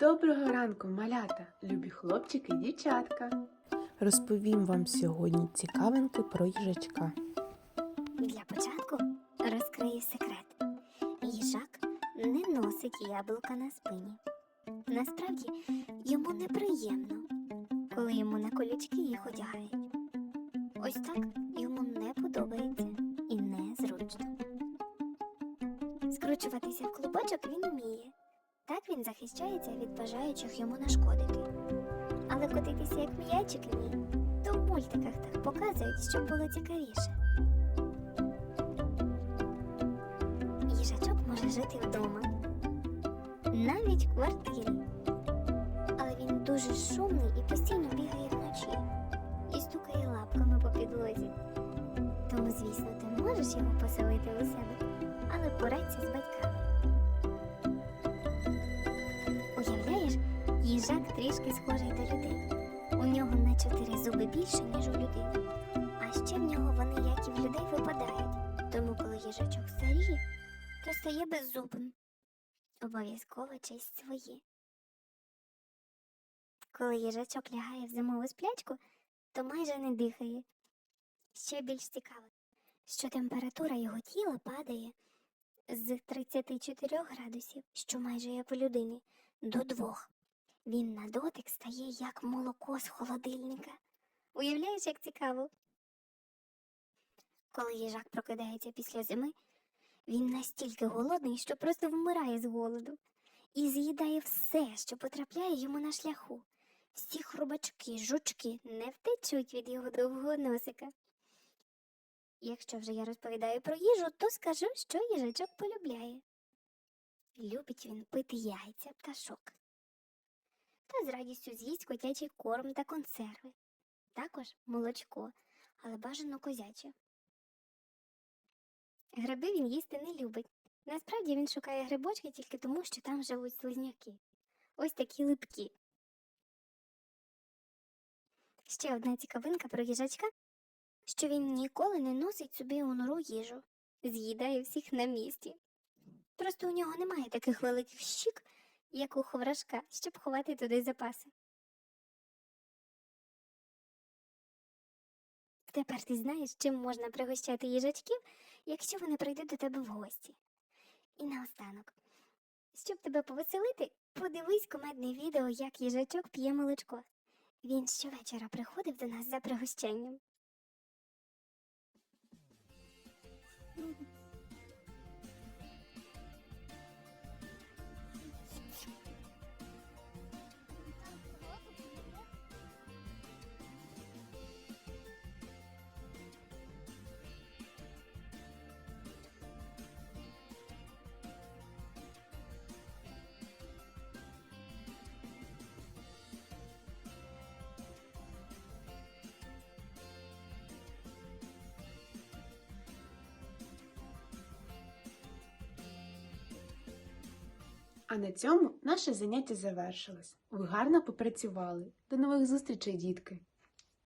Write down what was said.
Доброго ранку, малята, любі хлопчики і дівчатка. Розповім вам сьогодні цікавинки про їжачка. Для початку розкрию секрет. Їжак не носить яблука на спині. Насправді йому неприємно, коли йому на колючки їх одягають. Ось так йому не подобається і незручно. Скручуватися в клубочок він вміє. Так він захищається від бажаючих йому нашкодити. Але котитися як м'ячик вміє, то в мультиках так показують, щоб було цікавіше. Їжачок може жити вдома, навіть в квартирі. Але він дуже шумний і постійно бігає вночі і стукає лапками по підлозі. Тому, звісно, ти можеш його поселити у себе, але порадься з батьками. Їжак трішки схожий до людей. У нього на чотири зуби більше, ніж у людини. А ще в нього вони, як і в людей, випадають. Тому, коли їжачок старіє, то стає беззубим. Обов'язково честь своє. Коли їжачок лягає в зимову сплячку, то майже не дихає. Ще більш цікаво, що температура його тіла падає з 34 градусів, що майже як у людини, до 2. Він на дотик стає як молоко з холодильника. Уявляєш, як цікаво? Коли їжак прокидається після зими, він настільки голодний, що просто вмирає з голоду і з'їдає все, що потрапляє йому на шляху. Всі хрубачки, жучки не втечуть від його довгого носика. Якщо вже я розповідаю про їжу, то скажу, що їжачок полюбляє. Любить він пити яйця пташок. Та з радістю з'їсть котячий корм та консерви. Також молочко, але бажано козяче. Гриби він їсти не любить. Насправді він шукає грибочки тільки тому, що там живуть слизняки. Ось такі липкі. Ще одна цікавинка про їжачка, що він ніколи не носить собі у нору їжу, з'їдає всіх на місці. Просто у нього немає таких великих щік, як у ховрашка, щоб ховати туди запаси. Тепер ти знаєш, чим можна пригощати їжачків, якщо вони прийдуть до тебе в гості. І наостанок, щоб тебе повеселити, подивись комедне відео, як їжачок п'є молочко. Він щовечора приходив до нас за пригощенням. А на цьому наше заняття завершилось. Ви гарно попрацювали. До нових зустрічей, дітки!